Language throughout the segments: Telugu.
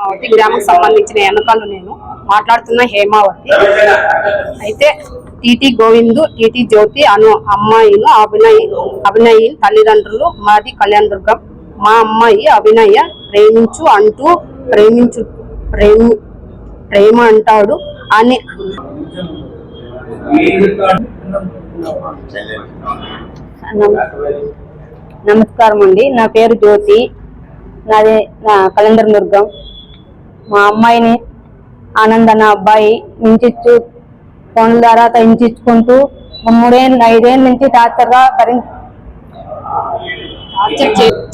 హేమావతి గ్రామం సంబంధించిన ఎన్నికలు నేను మాట్లాడుతున్న హేమావతి. అయితే టిటి గోవిందు టిటి జ్యోతి అను అమ్మాయిలు అభినయ్ అభినయ్ తల్లిదండ్రులు మాది కళ్యాణ్ దుర్గం మా అమ్మాయి అభినయ ప్రేమించు అంటూ ప్రేమించు ప్రేమి ప్రేమ అంటాడు అని నమస్కారం అండి. నా పేరు జ్యోతి. నాది నా కళ్యాణ్ దుర్గం మా అమ్మాయిని ఆనంద్ అన్న అబ్బాయి ఇంచిచ్చు ఫోన్ల ద్వారా ఇంచుకుంటూ మూడేళ్ళు ఐదేళ్ళ నుంచి టార్చర్గా భరి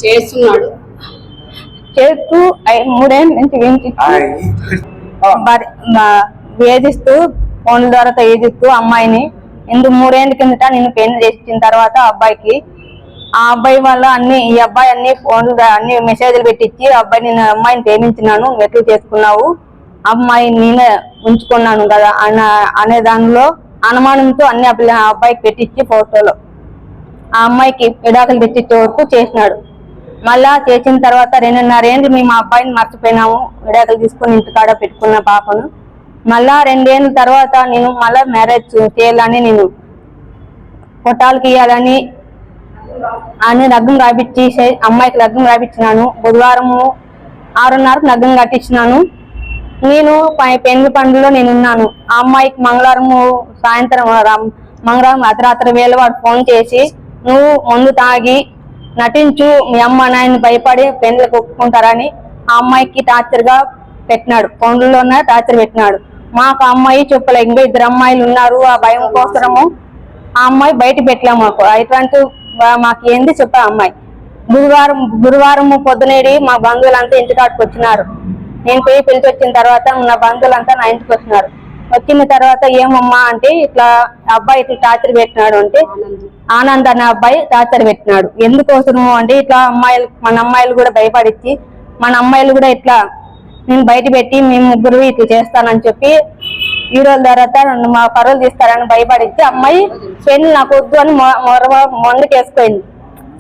చేస్తున్నాడు. చేస్తూ మూడేళ్ళ నుంచి వేధిస్తూ ఫోన్ల ద్వారా వేధిస్తూ అమ్మాయిని ఎందుకు మూడేళ్ళ కిందట నేను పెళ్ళి చేసిన తర్వాత అబ్బాయికి ఆ అబ్బాయి వల్ల అన్ని ఈ అబ్బాయి అన్ని ఫోన్లు అన్ని మెసేజ్లు పెట్టించి ఆ అబ్బాయి నేను అమ్మాయిని ప్రేమించినాను ఎట్లు చేసుకున్నావు? అమ్మాయి నేనే ఉంచుకున్నాను కదా అన్న అనే దానిలో అనుమానంతో అన్ని ఆ అబ్బాయికి పెట్టించి ఫోటోలో. ఆ అమ్మాయికి విడాకులు పెట్టించే వరకు చేసినాడు. మళ్ళా చేసిన తర్వాత రెండున్నరేళ్ళు మేము ఆ అబ్బాయిని మర్చిపోయినాము విడాకులు తీసుకొని ఇంటికాడ పెట్టుకున్న పాపను. మళ్ళా రెండేళ్ళ తర్వాత నేను మళ్ళా మ్యారేజ్ చేయాలని నేను పొట్టాలకి ఇవ్వాలని అని లగ్గం రాపించి సే- అమ్మాయికి లగ్గం రాపించినాను బుధవారము ఆరున్నరకు లగ్గం కట్టించినాను నేను పై- పెళ్ళి పండులో నేను ఉన్నాను ఆ అమ్మాయికి మంగళవారము సాయంత్రం మంగళవారం అర్ధరాత్రి వేళ వాడు ఫోన్ చేసి నువ్వు మందు తాగి నటించు మీ అమ్మ నాయన్ని భయపడి పెండ్లకు ఒప్పుకుంటారని ఆ అమ్మాయికి టార్చర్గా పెట్టినాడు. ఫోన్లోనే టార్చర్ పెట్టినాడు. మాకు అమ్మాయి చెప్పలే ఇంకా ఇద్దరు అమ్మాయిలు ఉన్నారు ఆ భయం కోసరము ఆ అమ్మాయి బయట పెట్టలేము మాకు. అటువంటి మాకు ఏంది చెప్పా అమ్మాయి. గురువారం గురువారం పొద్దునేడి మా బంధువులంతా ఇంటికాడికి వచ్చినారు. నేను పోయి పిలిచి వచ్చిన తర్వాత నా బంధువులంతా నా ఇంటికి వచ్చినారు. వచ్చిన తర్వాత ఏమమ్మా అంటే ఇట్లా అబ్బాయి ఇట్లా టార్చర్ పెట్టినాడు అంటే ఆనంద్ అనే అబ్బాయి టార్చర్ పెట్టినాడు. ఎందుకోసము అంటే ఇట్లా అమ్మాయిలు మన అమ్మాయిలు కూడా భయపడిచ్చి మన అమ్మాయిలు కూడా ఇట్లా నేను బయట పెట్టి మేము ముగ్గురు ఇట్లా చేస్తానని చెప్పి హీరోల తర్వాత నన్ను మా పరువులు తీస్తారని భయపడిచ్చి అమ్మాయి పెళ్ళి నాకు వద్దు అని మొ- మొర-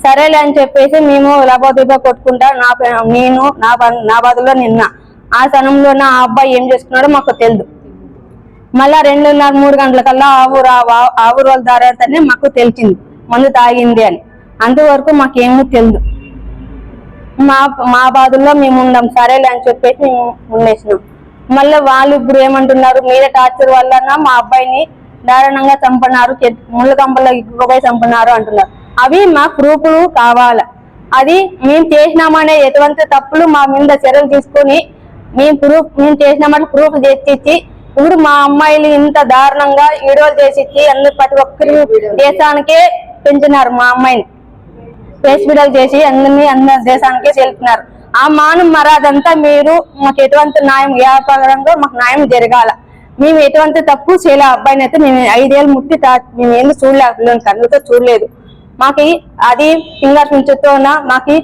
సరేలే అని చెప్పేసి మేము లబోదిబో కొట్టుకుంటా నా పే- నేను నా బ- నా బాధలో నిన్న. ఆ క్షణంలో నా అబ్బాయి ఏం చేస్తున్నాడో మాకు తెలియదు మళ్ళా రెండున్నర మూడు గంటలకల్లా కల్లా ఆవురు ఆ- ఆవు తర్వాతనే మాకు తెలిసింది మందు తాగింది అని. అంతవరకు మాకేమీ తెలియదు మా మా బాధల్లో మేము ఉండం. సరేలే అని చెప్పేసి మేము ఉండేసినాం. మళ్ళీ వాళ్ళు ఇప్పుడు ఏమంటున్నారు మీద టార్చర్ వల్ల మా అబ్బాయిని దారుణంగా చంపన్నారు చెట్- ముళ్ళ కంపలో ఇక్కుపోయి చంపన్నారు అంటున్నారు. అవి మా ప్రూఫ్లు కావాలి. అది మేము చేసినామనే ఎటువంటి తప్పులు మా మీద చర్యలు తీసుకొని మేము ప్రూఫ్ మేము చేసినామని ప్రూఫ్ తెచ్చిచ్చి ఇప్పుడు మా అమ్మాయిలు ఇంత దారుణంగా వీడియోలు చేసిచ్చి అందరు ప్రతి ఒక్కరి దేశానికే పెంచినారు మా అమ్మాయిని. హాస్పిటల్ చేసి అందరినీ అందరి దేశానికే చెల్పినారు ఆ మానం మరాదంతా మీరు మాకు ఎటువంటి న్యాయం వ్యాపారంగా మాకు న్యాయం జరగాల. మేము ఎటువంటి తప్పు చేయలే అబ్బాయిని అయితే మేము ఐదేళ్ళు ముట్టి తా- మేము ఏం చూడలే ఆ పిల్లని కళ్ళతో చూడలేదు. మాకు అది ఫింగర్ ప్రింట్తోన మాకు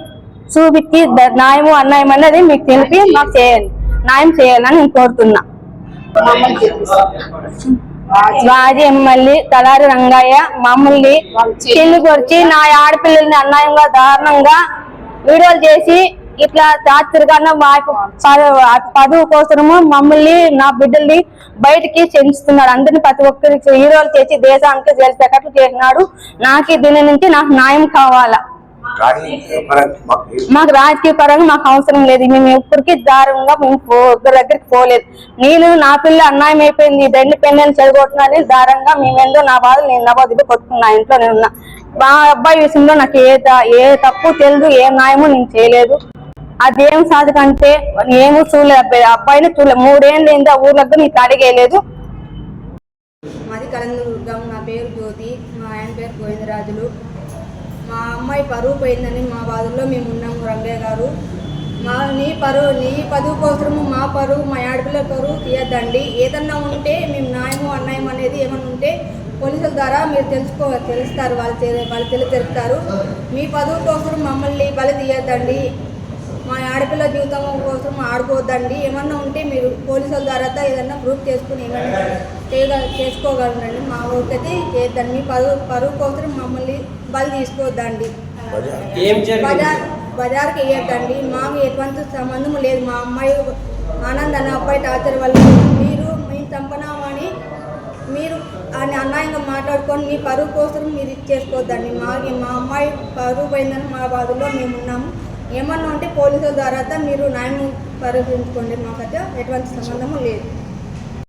చూపించి న్యాయము అన్యాయం అనేది మీకు తెలిపి మాకు చేయాలి న్యాయం చేయాలని నేను కోరుతున్నా. మాజీ ఎమ్మెల్యే తలారి రంగయ్య మమ్మల్ని చెల్లి కొరిచి నా ఆడపిల్లల్ని అన్యాయంగా దారుణంగా వీడియోలు చేసి ఇట్లా టార్చర్ కన్నా మాకు పద- పదవి కోసము మమ్మల్ని నా బిడ్డల్ని బయటికి చెంచుతున్నాడు అందరిని ప్రతి ఒక్కరికి హీరోలు చేసి దేశానికి తెలిసేటట్లు చేసినాడు నాకు దీని నుంచి నాకు న్యాయం కావాలా? మాకు రాజకీయ పరంగా మాకు అవసరం లేదు. మేము ఎప్పటికీ దారుణంగా మేము ఒకరి దగ్గరికి పోలేదు. నేను నా పిల్ల అన్యాయం అయిపోయింది. రెండు పెళ్ళని చెడగొట్టినని దారుణంగా మేమేందో నా బాధ నేను నా బాధ కొట్టుకున్నా ఇంట్లో నేను ఉన్నా. మా అబ్బాయి విషయంలో నాకు ఏ ఏ తప్పు తెలియదు ఏ న్యాయము నేను చేయలేదు. అదేం సాధకంటే ఏమో చూడలేదు. అబ్బాయి అబ్బాయిని చూడలేదు. మూడేళ్ళు అయింది ఆ ఊర్లకు నీకు అడిగేయలేదు. మాది కలందుర్గం నా పేరు జ్యోతి. మా ఆయన పేరు గోవిందరాజులు. మా అమ్మాయి పరువు పోయిందని మా బాధల్లో మేము ఉన్నాము రంగయ్య గారు. మా నీ పరువు నీ పరువు కోసము మా పరువు మా ఆడపిల్ల పరువు తీయద్దండి. ఏదన్నా ఉంటే మేము న్యాయము అన్యాయం అనేది ఏమన్నా ఉంటే పోలీసుల ద్వారా మీరు తెలుసుకో తెలుస్తారు. వాళ్ళు వాళ్ళు తెలియజెప్తారు మీ పదవి కోసం మమ్మల్ని బలి తీయద్దండి. మా ఆడపిల్ల జీవితం కోసం ఆడుకోవద్దండి. ఏమన్నా ఉంటే మీరు పోలీసుల ద్వారా ఏదన్నా ప్రూఫ్ చేసుకుని ఏమైనా చేయగల చేసుకోగలరండి. మా ఊరికైతే చేయొద్దండి మీ పరువు పరువు కోసం మమ్మల్ని బలి తీసుకోవద్దండి. బజార్ బజార్కి వేయద్దండి. మాకు ఎటువంటి సంబంధం లేదు. మా అమ్మాయి ఆనంద్ అనే అబ్బాయి టార్చర్ వల్ల మీరు మేము చంపనామని మీరు అని అన్యాయంగా మాట్లాడుకొని మీ పరువు కోసం మీరు ఇచ్చేసుకోవద్దండి మాకి మా అమ్మాయి పరువు పోయిందని మా బాధలో మేము ఉన్నాము. ఏమన్నా ఉంటే పోలీసుల ద్వారా మీరు న్యాయం పరిశీలించుకోండి మాకైతే ఎటువంటి సంబంధము లేదు.